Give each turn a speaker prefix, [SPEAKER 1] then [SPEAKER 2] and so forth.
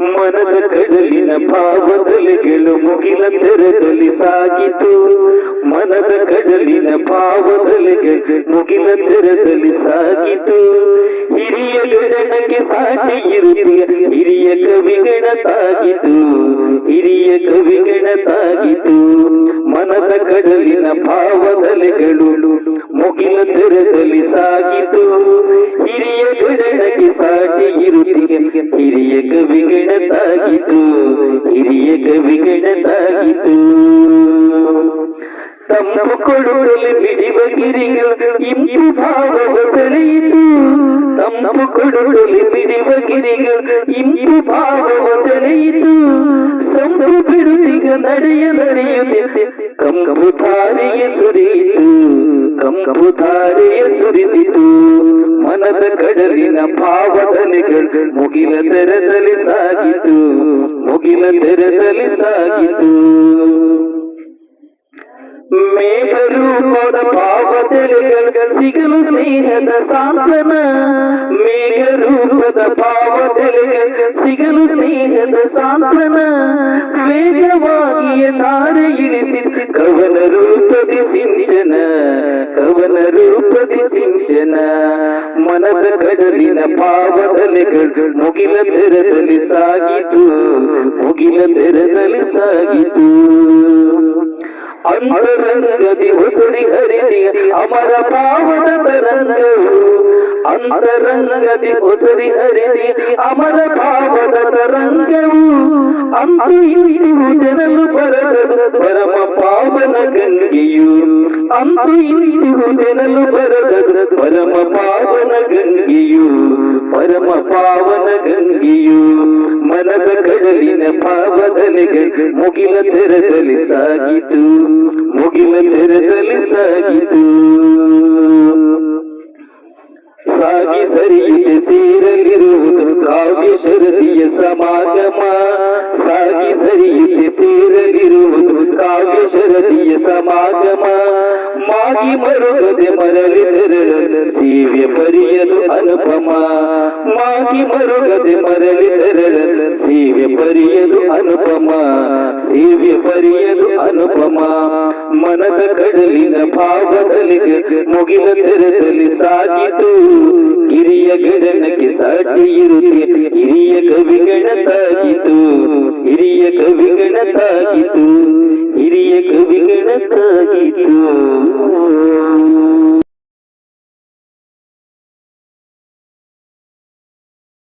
[SPEAKER 1] ಮನದ ಕಡಲಿನ ಭಾವದಲೆಗಳು ಮುಗಿಲ ತೆರದಲ್ಲಿ ಸಾಗಿತು. ಮನದ ಕಡಲಿನ ಭಾವದಲ್ಲಿ ಮುಗಿಲ ತೆರದಲ್ಲಿ ಸಾಗಿತು. ಹಿರಿಯ ಗಣನಕ್ಕೆ ಸಾಟಿ ಇರುತ್ತೀಯ, ಹಿರಿಯ ಕವಿಗಣ ತಾಗಿತು ಹಿರಿಯ ಕವಿಗಣ ತಾಗಿತು ಮನದ ಕಡಲಿನ ಭಾವದಲೆಗಳು ಮುಗಿಲ ತೆರದಲ್ಲಿ ಸಾಗಿತು. ಗಣಕ್ಕೆ ಸಾಟಿ ಇರುತ್ತೀಯ ಹಿರಿಯ ಕವಿಗಣ ತಾಗಿತು ಹಿರಿಯ ಕವಿಗಣ ತಾಗಿತು ತಂಪು ಕೊಡುತ್ತಲಿ ಬಿಡಿವ ಗಿರಿಗಳು ಇಂಪು ಭಾವವ ಸೆಳೆಯಿತು ತಂಪು ಕೊಡುತ್ತಲಿ ಬಿಡಿವ ಗಿರಿಗಳು ಇಂಪು ಭಾವವ ಸೆಳೆಯಿತು ಸಂಪು ಬಿಡುತ್ತೀಗ ನಡೆಯ ನಡೆಯುತ್ತಿದೆ ಕಂಪು ಧಾರೆಯ ಸುರಿಯಿತು, ಕಂಪು ಧಾರೆಯ ಸುರಿಸಿತು. ಮನದ ಕಡಲಿನ ಭಾವದಲೆಗಳು ಮುಗಿಲ ತೆರದಲ್ಲಿ ಸಾಗಿತು, ಮುಗಿಲ ತೆರದಲ್ಲಿ ಸಾಗಿತು. ಭಾವದೆಲೆಗಳು ಸಿಗಲು ಸ್ನೇಹದ ಸಾಂತ್ವನ ಮೇಘ ಮೇಘರೂಪದ ಭಾವದೆಲೆಗಳು ಸಿಗಲು ಸ್ನೇಹದ ಸಾಂತ್ವನ ವೇಗವಾಗಿಯೇ ಧಾರೆ ಇಳಿಸಿ ಕವನ ರೂಪದಿ ಸಿಂಚನ, ಕವನ ರೂಪದಿ ಸಿಂಚನ. ಮನದ ಕಡಲಿನ ಭಾವದಲೆಗಳು ಮುಗಿಲ ತೆರದಲ್ಲಿ ಸಾಗಿತು, ಮುಗಿಲ ತೆರದಲ್ಲಿ ಸಾಗಿತು. ಅಂತರಂಗದಿ ಹೊಸರಿ ಹರಿದಿಯ ಅಮರ ಪಾವದ ತರಂಗವು ಅಂತರಂಗದಿ ಹೊಸರಿ ಹರಿದಿ ಅಮರ ಭಾವದ ತರಂಗವು ಅಂತು ಜನರು ಬರದದು ಪರಮ ಪಾವನ ಗಂಗೆಯು ಅಂತು ಜನರು ಬರದದು ಪರಮ ಪಾವನ ಮನದ ಕಡಲಿನ ಭಾವದಲೆಗಳು ಮುಗಿಲ ತೆರದಲ್ಲಿ ಸಾಗಿತು. ಮುಗಿಲ ತೆರದಲ್ಲಿ ಸಾಗಿತು. ಸಾಗಿ ಸರಿಯಿದೆ ಸೇರಲಿರುವುದು ಕಾವ್ಯ ಶರದಿಯ ಸಮಾಗಮ. ಸಾಗಿ ಸರಿಯಿದೆ ಸೇರಲಿರುವುದು ಕಾವ್ಯ ಶರದಿಯ ಸಮಾಗಮ. ಮಾಗಿ ಮರುಗದೆ ಮರಳಿ ತೆರಳದ ಸೇವ್ಯ ಪರಿಯದು ಅನುಪಮ. ಮಾಗಿ ಮರುಗದೆ ಮರಳಿ ತೆರಳದ ಸೇವ್ಯ ಪರಿಯದು ಅನುಪಮ. ಸೇವೆ ಪರಿಯದು ಅನುಪಮ. ಮನದ ಕಡಲಿನ ಭಾಗದಲ್ಲಿ ಮುಗಿಲ ತೆರದಲ್ಲಿ ಸಾಗಿತು. ಹಿರಿಯ ಗಣನಕ್ಕೆ ಸಾಟಿ ಇರುತ್ತೆ. ಹಿರಿಯ ಕವಿಗಣ ತಾಗಿತು ಹಿರಿಯ ಕವಿಗಣ ತಾಗಿತು ಹಿರಿಯ ಕವಿಗಣ ತಾಗಿತು